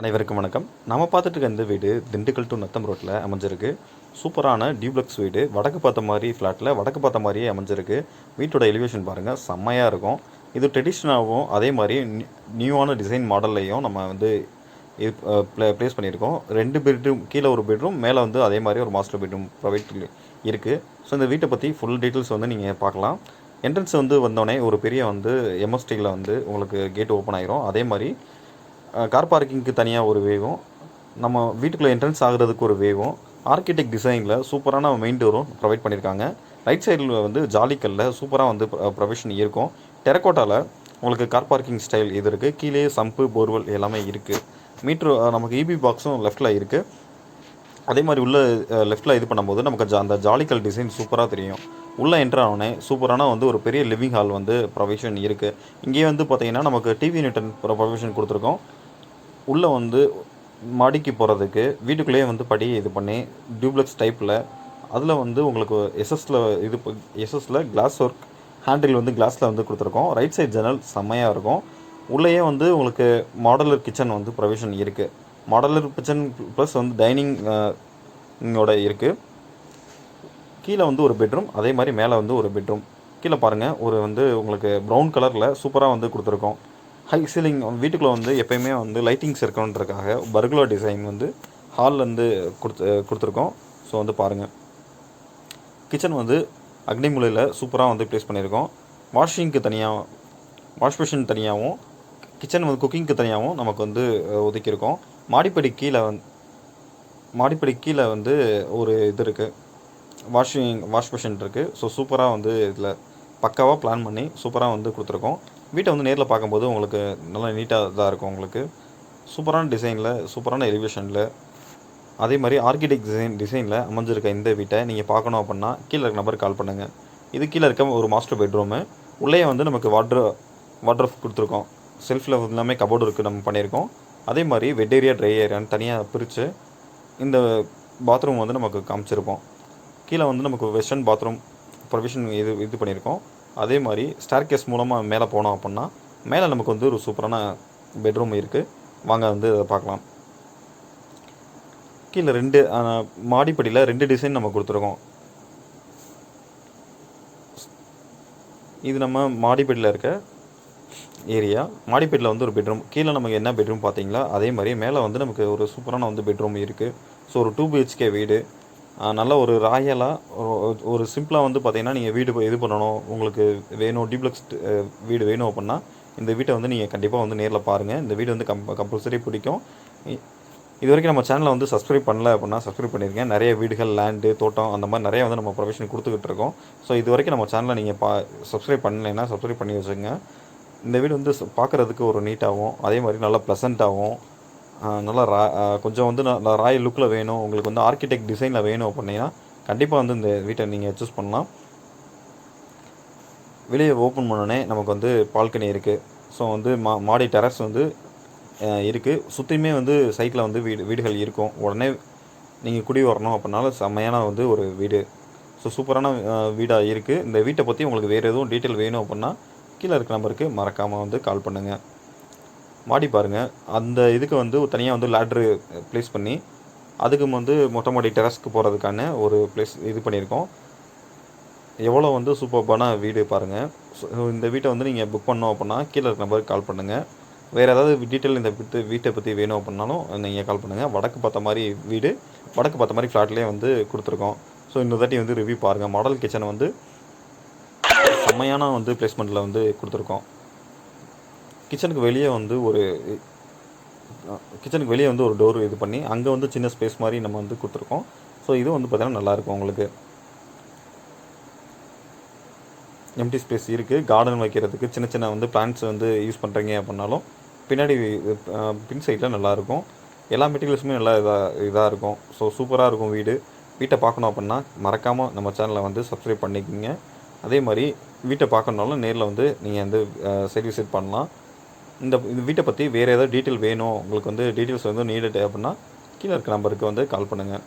அனைவருக்கும் வணக்கம். நம்ம பார்த்துட்டு இருக்க இந்த வீடு திண்டுக்கல் டு நத்தம் ரோட்டில் அமைஞ்சிருக்கு. சூப்பரான டியூப்ளக்ஸ் வீடு. வடக்கு பார்த்த மாதிரி ஃப்ளாட்டில் வடக்கு பார்த்த மாதிரியே அமைஞ்சிருக்கு. வீட்டோட எலிவேஷன் பாருங்கள் செம்மையாக இருக்கும். இது ட்ரெடிஷ்னலாகவும் அதே மாதிரி நியூவான டிசைன் மாடல்லையும் நம்ம வந்து இது ப்ளே ப்ளேஸ் பண்ணியிருக்கோம். ரெண்டு பெட்ரூம் கீழே ஒரு பெட்ரூம் மேலே வந்து அதே மாதிரி ஒரு மாஸ்டர் பெட்ரூம் ப்ரொவைட் இருக்குது ஸோ இந்த வீட்டை பற்றி ஃபுல் டீட்டெயில்ஸ் வந்து நீங்கள் பார்க்கலாம். என்ட்ரன்ஸ் வந்து வந்தோடனே ஒரு பெரிய வந்து எம்எஸ்டியில் வந்து உங்களுக்கு கேட் ஓப்பன் ஆகிரும் அதே மாதிரி கார் பார்க்கிங்க்கு தனியாக ஒரு வேவும் நம்ம வீட்டுக்குள்ளே என்ட்ரன்ஸ் ஆகிறதுக்கு ஒரு வேவும் ஆர்கிடெக்ட் டிசைனில் சூப்பரான மெயின் டோரும் ப்ரொவைட் பண்ணியிருக்காங்க ரைட் சைடில் வந்து ஜாலிக்கல்ல சூப்பராக வந்து ப்ரொவிஷன் இருக்கும். டெரக்கோட்டாவில் உங்களுக்கு கார் பார்க்கிங் ஸ்டைல் இது இருக்குது கீழே சம்பு போர்வெல் எல்லாமே இருக்குது மீட்ரு நமக்கு இபி பாக்ஸும் லெஃப்ட்டில் இருக்குது அதே மாதிரி உள்ள லெஃப்ட்டில் இது பண்ணும்போது நமக்கு ஜா- அந்த ஜாலிக்கல் டிசைன் சூப்பராக தெரியும். உள்ளே என்ட்ரு ஆனோடனே சூப்பரான வந்து ஒரு பெரிய லிவிங் ஹால் வந்து ப்ரொவிஷன் இருக்குது இங்கேயே வந்து பார்த்திங்கன்னா நமக்கு டிவி யூனிட் ப்ரொவிஷன் கொடுத்துருக்கோம். உள்ளே வந்து மாடிக்கு போகிறதுக்கு வீட்டுக்குள்ளேயே வந்து படி இது பண்ணி டியூப்ளெக்ஸ் டைப்பில் அதில் வந்து உங்களுக்கு எஸ்எஸ்சில் இது எஸ்எஸ்சில் கிளாஸ் ஒர்க் ஹேண்டில் வந்து கிளாஸில் வந்து கொடுத்துருக்கோம். ரைட் சைட் ஜன்னல் செம்மையாக இருக்கும். உள்ளேயே வந்து உங்களுக்கு மாடலர் கிச்சன் வந்து ப்ரொவிஷன் இருக்குது மாடலர் கிச்சன் ப்ளஸ் வந்து டைனிங் இருக்குது கீழே வந்து ஒரு பெட்ரூம் அதே மாதிரி மேலே வந்து ஒரு பெட்ரூம் கீழே பாருங்கள் ஒரு வந்து உங்களுக்கு ப்ரௌன் கலரில் சூப்பராக வந்து கொடுத்துருக்கோம். ஹை சீலிங் வீட்டுக்குள்ளே வந்து எப்பயுமே வந்து லைட்டிங்ஸ் இருக்கணுன்றதுக்காக பர்குலர் டிசைன் வந்து ஹால்லேருந்து கொடுத்து கொடுத்துருக்கோம். ஸோ வந்து பாருங்கள் கிச்சன் வந்து அக்னி மூலையில் சூப்பராக வந்து ப்ளேஸ் பண்ணியிருக்கோம். வாஷிங்க்கு தனியாக வாஷ் மிஷின் தனியாகவும் கிச்சன் வந்து குக்கிங்க்கு தனியாகவும் நமக்கு வந்து ஒதுக்கியிருக்கோம். மாடிப்படி கீழே வந்து மாடிப்படி கீழே வந்து ஒரு இது இருக்குது வாஷிங் வாஷ் மிஷின் இருக்குது ஸோ சூப்பராக வந்து இதில் பக்காவாக பிளான் பண்ணி சூப்பராக வந்து கொடுத்துருக்கோம். வீட்டை வந்து நேரில் பார்க்கும்போது உங்களுக்கு நல்லா நீட்டாக தான் இருக்கும் உங்களுக்கு. சூப்பரான டிசைனில் சூப்பரான எலிவேஷனில் அதே மாதிரி ஆர்கிடெக்ட் டிசைன் டிசைனில் அமைஞ்சிருக்க இந்த வீட்டை நீங்கள் பார்க்கணும் அப்படின்னா கீழே இருக்க நம்பருக்கு கால் பண்ணுங்கள் இது கீழே இருக்க ஒரு மாஸ்டர் பெட்ரூமு உள்ளே வந்து நமக்கு வாட்ரு வாட்ரஃப் கொடுத்துருக்கோம். செல்ஃபில் எல்லாமே கபோர்டு இருக்குது நம்ம பண்ணியிருக்கோம். அதே மாதிரி வெட் ஏரியா ட்ரை ஏரியான்னு தனியாக பிரித்து இந்த பாத்ரூம் வந்து நமக்கு காமிச்சிருப்போம். கீழே வந்து நமக்கு வெஸ்டர்ன் பாத்ரூம் ப்ரொவிஷன் இது இது பண்ணியிருக்கோம். அதே மாதிரி ஸ்டார்கேஸ் மூலமாக மேலே போனோம் அப்படின்னா மேலே நமக்கு வந்து ஒரு சூப்பரான பெட்ரூம் இருக்குது வாங்க வந்து அதை பார்க்கலாம். கீழே ரெண்டு மாடிப்படியில் ரெண்டு டிசைன் நம்ம கொடுத்துருக்கோம். இது நம்ம மாடிப்படியில் இருக்க ஏரியா மாடிப்பேட்டில் வந்து ஒரு பெட்ரூம் கீழே நமக்கு என்ன பெட்ரூம் பார்த்தீங்களா? அதே மாதிரி மேலே வந்து நமக்கு ஒரு சூப்பரான வந்து பெட்ரூம் இருக்குது ஸோ ஒரு டூ பிஹெச்கே வீடு. நல்ல ஒரு ராயலாக ஒரு சிம்பிளாக வந்து பார்த்தீங்கன்னா நீங்கள் வீடு இது பண்ணணும் உங்களுக்கு வேணும் டிப்ளக்ஸ் வீடு வேணும் அப்படின்னா இந்த வீட்டை வந்து நீங்கள் கண்டிப்பாக வந்து நேரில் பாருங்கள் இந்த வீடு வந்து கம் கம்பல்சரி பிடிக்கும். இது வரைக்கும் நம்ம சேனலை வந்து சப்ஸ்கிரைப் பண்ணல அப்படின்னா சப்ஸ்கிரைப் பண்ணியிருக்கேன் நிறைய வீடுகள் லேண்டு தோட்டம் அந்த மாதிரி நிறைய வந்து நம்ம ப்ரொஃபஷன் கொடுத்துக்கிட்டு இருக்கோம். ஸோ இது வரைக்கும் நம்ம சேனலை நீங்கள் பா சப்ஸ்கிரைப் பண்ணலைன்னா சப்ஸ்கிரைப் பண்ணி வச்சுங்க இந்த வீடு வந்து பார்க்குறதுக்கு பார்க்கறதுக்கு ஒரு நீட்டாகவும் அதே மாதிரி நல்லா ப்ளசண்ட்டாகவும் நல்லா ரா கொஞ்சம் வந்து நல்லா ராயல் லுக்கில் வேணும். உங்களுக்கு வந்து ஆர்கிடெக்ட் டிசைனில் வேணும் அப்படின்னா கண்டிப்பாக வந்து இந்த வீட்டை நீங்கள் சூஸ் பண்ணலாம். வெளியே ஓப்பன் பண்ணோடனே நமக்கு வந்து பால்கனி இருக்குது ஸோ வந்து மா மாடி டெரஸ் வந்து இருக்குது சுற்றியுமே வந்து சைட்டில் வந்து வீடு வீடுகள் இருக்கும். உடனே நீங்கள் குடி வரணும் அப்படின்னாலும் செம்மையான வந்து ஒரு வீடு. ஸோ சூப்பரான வீடாக இருக்குது இந்த வீட்டை பற்றி உங்களுக்கு வேறு எதுவும் டீட்டெயில் வேணும் அப்படின்னா கீழே இருக்க நம்பருக்கு மறக்காமல் வந்து கால் பண்ணுங்கள் மாடி பாருங்கள் அந்த இதுக்கு வந்து தனியாக வந்து லேட்ரு ப்ளேஸ் பண்ணி அதுக்கு வந்து மொட்டை மாடி டெரஸ்க்கு போகிறதுக்கான ஒரு ப்ளேஸ் இது பண்ணியிருக்கோம். எவ்வளோ வந்து சூப்பர்பான வீடு பாருங்கள் ஸோ இந்த வீட்டை வந்து நீங்கள் புக் பண்ணோம் அப்படின்னா கீழே இருக்க நம்பருக்கு கால் பண்ணுங்கள் வேறு ஏதாவது டீட்டெயில் இந்த வீட்டு வீட்டை பற்றி வேணும் அப்படின்னாலும் நீங்கள் கால் பண்ணுங்கள் வடக்கு பார்த்த மாதிரி வீடு வடக்கு பார்த்த மாதிரி ஃப்ளாட்லேயே வந்து கொடுத்துருக்கோம். ஸோ இந்த தாட்டி வந்து ரிவ்யூ பாருங்கள் மாடல் கிச்சனை வந்து செம்மையான வந்து பிளேஸ்மெண்ட்டில் வந்து கொடுத்துருக்கோம். கிச்சனுக்கு வெளியே வந்து ஒரு கிச்சனுக்கு வெளியே வந்து ஒரு டோர் இது பண்ணி அங்கே வந்து சின்ன ஸ்பேஸ் மாதிரி நம்ம வந்து கொடுத்துருக்கோம். ஸோ இது வந்து பார்த்திங்கன்னா நல்லாயிருக்கும் உங்களுக்கு. எம்டி ஸ்பேஸ் இருக்குது கார்டன் வைக்கிறதுக்கு சின்ன சின்ன வந்து பிளான்ட்ஸ் வந்து யூஸ் பண்ணுறீங்க அப்படின்னாலும் பின்னாடி பின் சைடில் நல்லாயிருக்கும் எல்லா மெட்டீரியல்ஸுமே நல்லா இதாக இதாக இருக்கும். ஸோ சூப்பராக இருக்கும் வீடு. வீட்டை பார்க்கணும் அப்படின்னா மறக்காமல் நம்ம சேனலை வந்து சப்ஸ்கிரைப் பண்ணிக்கோங்க. அதே மாதிரி வீட்டை பார்க்கணுனாலும் நேரில் வந்து நீங்கள் வந்து சைட் விசிட் பண்ணலாம். இந்த இந்த வீட்டை பற்றி வேறு ஏதாவது டீட்டெயில் வேணும் உங்களுக்கு வந்து டீட்டெயில்ஸ் வந்து நீடட் அப்படின்னா கீழே இருக்க நம்பருக்கு வந்து கால் பண்ணுங்கள்